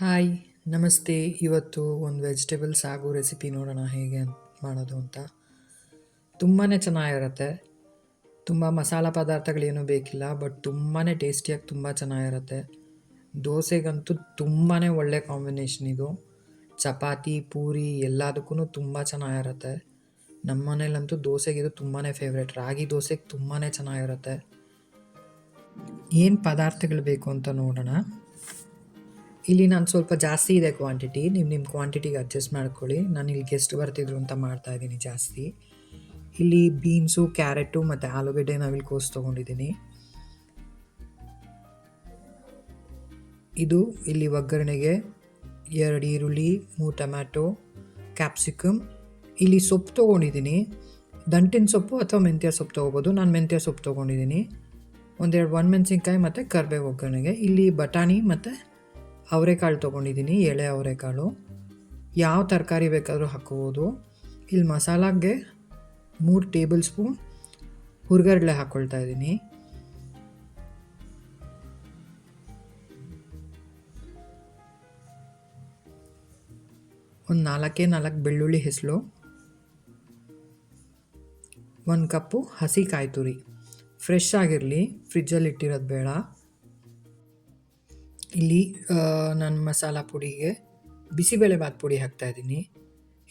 Hi, ನಮಸ್ತೆ. ಇವತ್ತು ಒಂದು ವೆಜಿಟೇಬಲ್ ಸಾಗು ರೆಸಿಪಿ ನೋಡೋಣ ಹೇಗೆ ಮಾಡೋದು ಅಂತ. ತುಂಬಾ ಚೆನ್ನಾಗಿರುತ್ತೆ. ತುಂಬ ಮಸಾಲ ಪದಾರ್ಥಗಳೇನೂ ಬೇಕಿಲ್ಲ ಬಟ್ ತುಂಬಾ ಟೇಸ್ಟಿಯಾಗಿ ತುಂಬ ಚೆನ್ನಾಗಿರುತ್ತೆ. ದೋಸೆಗಂತೂ ತುಂಬಾ ಒಳ್ಳೆ ಕಾಂಬಿನೇಷನ್ ಇದು. ಚಪಾತಿ, ಪೂರಿ ಎಲ್ಲದಕ್ಕೂ ತುಂಬ ಚೆನ್ನಾಗಿರುತ್ತೆ. ನಮ್ಮ ಮನೇಲಂತೂ ದೋಸೆಗೆ ಇದು ತುಂಬಾ ಫೇವ್ರೇಟ್ ರಾಗಿ ದೋಸೆಗೆ ತುಂಬಾ ಚೆನ್ನಾಗಿರುತ್ತೆ. ಏನು ಪದಾರ್ಥಗಳು ಬೇಕು ಅಂತ ನೋಡೋಣ. ಇಲ್ಲಿ ನಾನು ಸ್ವಲ್ಪ ಜಾಸ್ತಿ ಇದೆ ಕ್ವಾಂಟಿಟಿ ನಿಮ್ಮ ನಿಮ್ಮ ಕ್ವಾಂಟಿಟಿಗೆ ಅಡ್ಜಸ್ಟ್ ಮಾಡ್ಕೊಳ್ಳಿ. ನಾನು ಇಲ್ಲಿ ಗೆಸ್ಟ್ ಬರ್ತಿದ್ರು ಅಂತ ಮಾಡ್ತಾ ಇದ್ದೀನಿ ಜಾಸ್ತಿ. ಇಲ್ಲಿ ಬೀನ್ಸು ಕ್ಯಾರೆಟು ಮತ್ತು ಆಲೂಗಡ್ಡೆ ನಾವಿಲ್ಲಿ ಕೋಸ್ ತೊಗೊಂಡಿದ್ದೀನಿ. ಇದು ಇಲ್ಲಿ ಒಗ್ಗರಣೆಗೆ ಎರಡು ಈರುಳ್ಳಿ, ಮೂರು ಟೊಮ್ಯಾಟೊ ಕ್ಯಾಪ್ಸಿಕಮ್ ಇಲ್ಲಿ ಸೊಪ್ಪು ತೊಗೊಂಡಿದ್ದೀನಿ. ದಂಟಿನ ಸೊಪ್ಪು ಅಥವಾ ಮೆಂತ್ಯ ಸೊಪ್ಪು ತೊಗೋಬೋದು. ನಾನು ಮೆಂತ್ಯ ಸೊಪ್ಪು ತೊಗೊಂಡಿದ್ದೀನಿ. ಒಂದೆರಡು ಒಣಮೆಣ್ಸಿನ್ಕಾಯಿ ಮತ್ತು ಕರ್ಬೇವು ಒಗ್ಗರಣೆಗೆ. ಇಲ್ಲಿ ಬಟಾಣಿ ಮತ್ತು ಅವರೆಕಾಳು ತೊಗೊಂಡಿದ್ದೀನಿ, ಎಳೆ ಅವರೆಕಾಳು. ಯಾವ ತರಕಾರಿ ಬೇಕಾದರೂ ಹಾಕ್ಕೋಬೋದು ಇಲ್ಲಿ ಮಸಾಲಾಗೆ ಮೂರು ಟೇಬಲ್ ಸ್ಪೂನ್ ಹುರ್ಗಡ್ಲೆ ಹಾಕ್ಕೊಳ್ತಾ ಇದ್ದೀನಿ. ಒಂದು ನಾಲ್ಕೇ ನಾಲ್ಕು ಬೆಳ್ಳುಳ್ಳಿ ಹೆಸಳು. ಒಂದು ಕಪ್ಪು ಹಸಿ ಕಾಯಿ ತುರಿ. ಫ್ರೆಶ್ ಆಗಿರಲಿ ಫ್ರಿಜ್ಜಲ್ಲಿ ಇಟ್ಟಿರೋದು ಬೇಡ. ಇಲ್ಲಿ ನಾನು ಮಸಾಲ ಪುಡಿಗೆ ಬಿಸಿಬೇಳೆಬಾತ್ ಪುಡಿ ಹಾಕ್ತಾಯಿದ್ದೀನಿ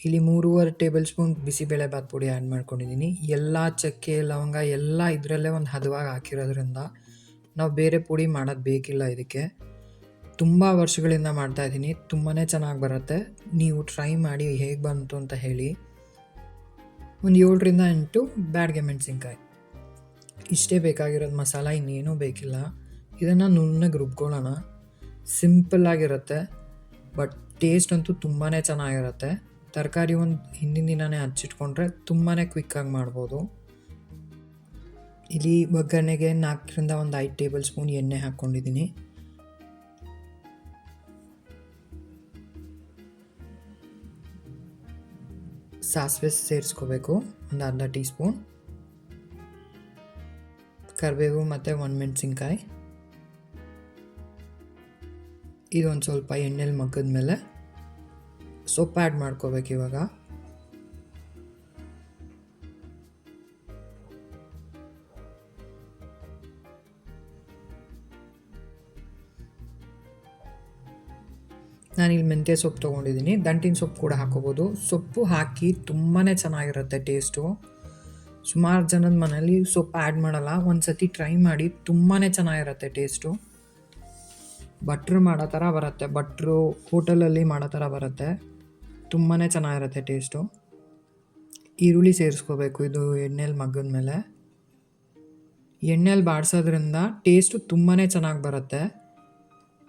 ಇಲ್ಲಿ ಮೂರುವರೆ ಟೇಬಲ್ ಸ್ಪೂನ್ ಬಿಸಿಬೇಳೆಬಾತ್ ಪುಡಿ ಆ್ಯಡ್ ಮಾಡ್ಕೊಂಡಿದ್ದೀನಿ. ಎಲ್ಲ ಚಕ್ಕೆ, ಲವಂಗ ಎಲ್ಲ ಇದರಲ್ಲೇ ಒಂದು ಹದವಾಗಿ ಹಾಕಿರೋದ್ರಿಂದ ನಾವು ಬೇರೆ ಪುಡಿ ಮಾಡೋದು ಬೇಕಿಲ್ಲ ಇದಕ್ಕೆ. ತುಂಬ ವರ್ಷಗಳಿಂದ ಮಾಡ್ತಾ ಇದ್ದೀನಿ. ತುಂಬಾ ಚೆನ್ನಾಗಿ ಬರುತ್ತೆ. ನೀವು ಟ್ರೈ ಮಾಡಿ ಹೇಗೆ ಬಂತು ಅಂತ ಹೇಳಿ. ಒಂದು ಏಳರಿಂದ ಎಂಟು ಬ್ಯಾಡ್ಗೆ ಮೆಣಸಿನ್ಕಾಯಿ. ಇಷ್ಟೇ ಬೇಕಾಗಿರೋದು ಮಸಾಲ ಇನ್ನೇನೂ ಬೇಕಿಲ್ಲ. ಇದನ್ನು ನುಣ್ಣಗೆ ರುಬ್ಕೊಳ್ಳೋಣ. ಸಿಂಪಲ್ಲಾಗಿರುತ್ತೆ ಬಟ್ ಟೇಸ್ಟ್ ಅಂತೂ ತುಂಬಾ ಚೆನ್ನಾಗಿರುತ್ತೆ. ತರಕಾರಿ ಒಂದು ಹಿಂದಿನ ದಿನವೇ ಹಚ್ಚಿಟ್ಕೊಂಡ್ರೆ ತುಂಬಾ ಕ್ವಿಕ್ಕಾಗಿ ಮಾಡ್ಬೋದು. ಇಲ್ಲಿ ಒಗ್ಗರಣೆಗೆ ನಾಲ್ಕರಿಂದ ಒಂದು ಐದು ಟೇಬಲ್ ಸ್ಪೂನ್ ಎಣ್ಣೆ ಹಾಕ್ಕೊಂಡಿದ್ದೀನಿ. ಸಾಸಿವೆ ಸೇರಿಸ್ಕೋಬೇಕು, ಒಂದು ಅರ್ಧ ಟೀ ಸ್ಪೂನ್ ಕರಿಬೇವು ಮತ್ತು ಒಣಮೆಣ್ಸಿನ್ಕಾಯಿ ಇದೊಂದು ಸ್ವಲ್ಪ ಎಣ್ಣೆಲಿ ಮಗ್ಗದ್ಮೇಲೆ ಸೊಪ್ಪು ಆ್ಯಡ್ ಮಾಡ್ಕೋಬೇಕು ಇವಾಗ. ಇಲ್ಲಿ ಮೆಂತ್ಯ ಸೊಪ್ಪು ತೊಗೊಂಡಿದ್ದೀನಿ ದಂಟಿನ ಸೊಪ್ಪು ಕೂಡ ಹಾಕೋಬೋದು. ಸೊಪ್ಪು ಹಾಕಿ ತುಂಬಾ ಚೆನ್ನಾಗಿರುತ್ತೆ ಟೇಸ್ಟು. ಸುಮಾರು ಜನದ ಮನೇಲಿ ಸೊಪ್ಪು ಆ್ಯಡ್ ಮಾಡಲ್ಲ. ಒಂದು ಸತಿ ಟ್ರೈ ಮಾಡಿ ತುಂಬಾ ಚೆನ್ನಾಗಿರುತ್ತೆ ಟೇಸ್ಟು. ಭಟ್ರು ಮಾಡೋ ಥರ ಬರುತ್ತೆ. ಭಟ್ರು ಹೋಟೆಲಲ್ಲಿ ಮಾಡೋ ಥರ ಬರುತ್ತೆ. ತುಂಬಾ ಚೆನ್ನಾಗಿರುತ್ತೆ ಟೇಸ್ಟು ಈರುಳ್ಳಿ ಸೇರಿಸ್ಕೋಬೇಕು ಇದು ಎಣ್ಣೆಲಿ ಮಗ್ಗದ ಮೇಲೆ. ಎಣ್ಣೆಲಿ ಬಾಡಿಸೋದ್ರಿಂದ ಟೇಸ್ಟು ತುಂಬಾ ಚೆನ್ನಾಗಿ ಬರುತ್ತೆ.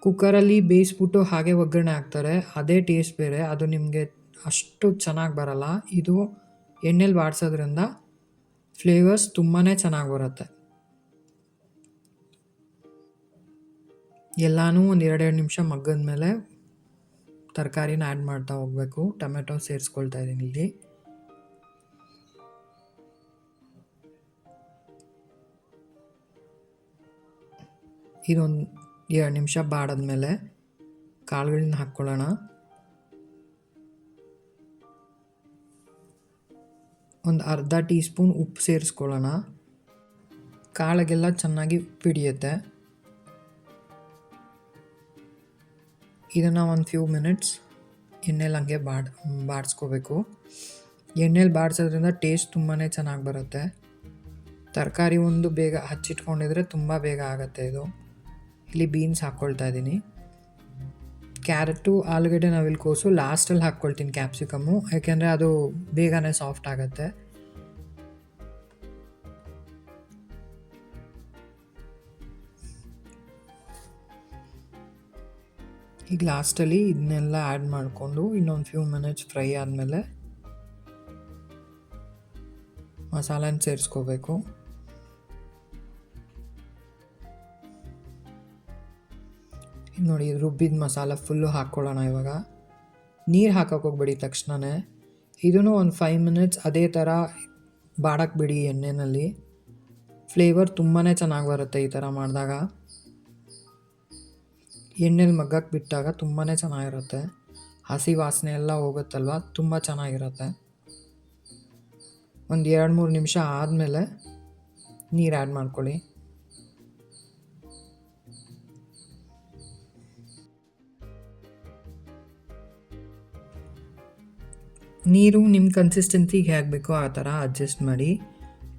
ಕುಕ್ಕರಲ್ಲಿ ಬೇಯಿಸ್ಬಿಟ್ಟು ಹಾಗೆ ಒಗ್ಗರಣೆ ಹಾಕ್ತಾರೆ. ಅದೇ ಟೇಸ್ಟ್ ಬೇರೆ. ಅದು ನಿಮಗೆ ಅಷ್ಟು ಚೆನ್ನಾಗಿ ಬರಲ್ಲ. ಇದು ಎಣ್ಣೆಲಿ ಬಾಡಿಸೋದ್ರಿಂದ ಫ್ಲೇವರ್ಸ್ ತುಂಬಾ ಚೆನ್ನಾಗಿ ಬರುತ್ತೆ. ಎಲ್ಲನೂ ಒಂದು ಎರಡೆರಡು ನಿಮಿಷ ಮಗ್ಗದ ಮೇಲೆ ತರಕಾರಿನ ಆ್ಯಡ್ ಮಾಡ್ತಾ ಹೋಗಬೇಕು. ಟೊಮೆಟೊ ಸೇರಿಸ್ಕೊಳ್ತಾ ಇದ್ದೀನಿ ಇಲ್ಲಿ. ಇದೊಂದು ಎರಡು ನಿಮಿಷ ಬಾಡಾದ್ಮೇಲೆ ಕಾಳುಗಳನ್ನ ಹಾಕ್ಕೊಳ್ಳೋಣ. ಒಂದು ಅರ್ಧ ಟೀ ಸ್ಪೂನ್ ಉಪ್ಪು ಸೇರಿಸ್ಕೊಳ್ಳೋಣ. ಕಾಳಿಗೆಲ್ಲ ಚೆನ್ನಾಗಿ ಉಪ್ಪು ಇದನ್ನು ಒಂದು ಫ್ಯೂ ಮಿನಿಟ್ಸ್ ಎಣ್ಣೆಲಿ ಹಂಗೆ ಬಾಡ್, ಬಾಡಿಸ್ಕೋಬೇಕು. ಎಣ್ಣೆಲಿ ಬಾಡಿಸೋದ್ರಿಂದ ಟೇಸ್ಟ್ ತುಂಬಾ ಚೆನ್ನಾಗಿ ಬರುತ್ತೆ. ತರಕಾರಿ ಒಂದು ಬೇಗ ಹಚ್ಚಿಟ್ಕೊಂಡಿದ್ರೆ ತುಂಬ ಬೇಗ ಆಗುತ್ತೆ ಇದು. ಇಲ್ಲಿ ಬೀನ್ಸ್ ಹಾಕ್ಕೊಳ್ತಾ ಇದ್ದೀನಿ ಕ್ಯಾರೆಟು ಆಲೂಗಡ್ಡೆ ನಾವಿಲ್ಲಿ ಕೋಸು ಲಾಸ್ಟಲ್ಲಿ ಹಾಕ್ಕೊಳ್ತೀನಿ ಕ್ಯಾಪ್ಸಿಕಮ್ಮು ಯಾಕೆಂದರೆ ಅದು ಬೇಗನೆ ಸಾಫ್ಟ್ ಆಗುತ್ತೆ. ಈಗ ಲಾಸ್ಟಲ್ಲಿ ಇದನ್ನೆಲ್ಲ ಆ್ಯಡ್ ಮಾಡಿಕೊಂಡು ಇನ್ನೊಂದು ಫ್ಯೂ ಮಿನಿಟ್ಸ್ ಫ್ರೈ ಆದಮೇಲೆ ಮಸಾಲೆನ ಸೇರಿಸ್ಕೋಬೇಕು. ನೋಡಿ ರುಬ್ಬಿದ ಮಸಾಲ ಫುಲ್ಲು ಹಾಕ್ಕೊಳ್ಳೋಣ ಇವಾಗ. ನೀರು ಹಾಕೋಕೆ ಹೋಗ್ಬೇಡಿ ತಕ್ಷಣವೇ ಇದೂ ಒಂದು ಫೈವ್ ಮಿನಿಟ್ಸ್ ಅದೇ ಥರ ಬಾಡಕ್ಕೆ ಬಿಡಿ ಎಣ್ಣೆಯಲ್ಲಿ ಫ್ಲೇವರ್ ತುಂಬಾ ಚೆನ್ನಾಗಿ ಬರುತ್ತೆ ಈ ಥರ ಮಾಡಿದಾಗ. ಎಣ್ಣೆಲಿ ಮಗ್ಗಕ್ಕೆ ಬಿಟ್ಟಾಗ ತುಂಬಾ ಚೆನ್ನಾಗಿರುತ್ತೆ. ಹಸಿ ವಾಸನೆ ಎಲ್ಲ ಹೋಗುತ್ತಲ್ವ? ತುಂಬ ಚೆನ್ನಾಗಿರುತ್ತೆ. ಒಂದು ಎರಡು ಮೂರು ನಿಮಿಷ ಆದಮೇಲೆ ನೀರು ಆ್ಯಡ್ ಮಾಡ್ಕೊಳ್ಳಿ. ನೀರು ನಿಮ್ಮ ಕನ್ಸಿಸ್ಟೆನ್ಸಿಗೆ ಹೇಗೆ ಬೇಕೋ ಆ ಥರ ಅಡ್ಜಸ್ಟ್ ಮಾಡಿ.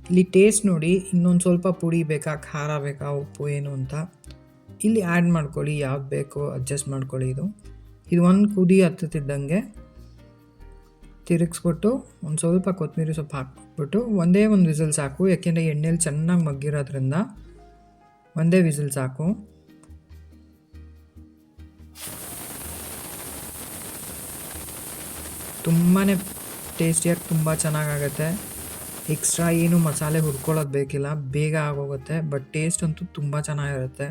ಇಲ್ಲಿ ಟೇಸ್ಟ್ ನೋಡಿ, ಇನ್ನೊಂದು ಸ್ವಲ್ಪ ಪುಡಿ ಬೇಕಾ, ಖಾರ ಬೇಕಾ, ಉಪ್ಪು, ಏನು ಅಂತ. ಇಲ್ಲಿ ಆ್ಯಡ್ ಮಾಡ್ಕೊಳ್ಳಿ, ಯಾವ್ದು ಬೇಕೋ ಅಡ್ಜಸ್ಟ್ ಮಾಡ್ಕೊಳ್ಳಿ ಇದು. ಇದು ಒಂದು ಕುದಿ ಹತ್ತುತ್ತಿದ್ದಂಗೆ ತಿರುಗಿಸ್ಬಿಟ್ಟು ಒಂದು ಸ್ವಲ್ಪ ಕೊತ್ತಂಬರಿ ಸೊಪ್ಪು ಹಾಕ್ಬಿಟ್ಟು ಒಂದೇ ಒಂದು ವಿಸಿಲ್ ಸಾಕು, ಯಾಕೆಂದರೆ ಎಣ್ಣೆಲಿ ಚೆನ್ನಾಗಿ ಮಗ್ಗಿರೋದ್ರಿಂದ ಒಂದೇ ವಿಸಿಲ್ ಸಾಕು. ತುಂಬಾ ಟೇಸ್ಟಿಯಾಗಿ ತುಂಬ ಚೆನ್ನಾಗಾಗತ್ತೆ. ಎಕ್ಸ್ಟ್ರಾ ಏನು ಮಸಾಲೆ ಹುರ್ಕೊಳ್ಳೋದು ಬೇಕಿಲ್ಲ, ಬೇಗ ಆಗೋಗುತ್ತೆ, ಬಟ್ ಟೇಸ್ಟ್ ಅಂತೂ ತುಂಬ ಚೆನ್ನಾಗಿರುತ್ತೆ.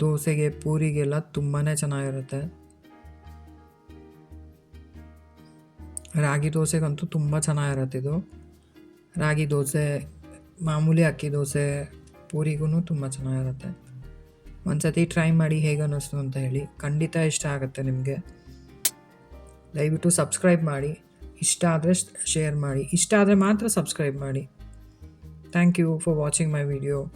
ದೋಸೆಗೆ, ಪೂರಿಗೆಲ್ಲ ತುಂಬಾ ಚೆನ್ನಾಗಿರುತ್ತೆ. ರಾಗಿ ದೋಸೆಗಂತೂ ತುಂಬ ಚೆನ್ನಾಗಿರುತ್ತೆ ಇದು. ರಾಗಿ ದೋಸೆ, ಮಾಮೂಲಿ ಅಕ್ಕಿ ದೋಸೆ ಪೂರಿಗೂ ತುಂಬ ಚೆನ್ನಾಗಿರುತ್ತೆ. ಒಂದು ಸತಿ ಟ್ರೈ ಮಾಡಿ ಹೇಗೆ ಅನ್ನಿಸ್ತು ಅಂತ ಹೇಳಿ. ಖಂಡಿತ ಇಷ್ಟ ಆಗುತ್ತೆ ನಿಮಗೆ. ದಯವಿಟ್ಟು ಸಬ್ಸ್ಕ್ರೈಬ್ ಮಾಡಿ. ಇಷ್ಟ ಆದರೆ ಶೇರ್ ಮಾಡಿ. ಇಷ್ಟ ಆದರೆ ಮಾತ್ರ ಸಬ್ಸ್ಕ್ರೈಬ್ ಮಾಡಿ. Thank you for watching my video.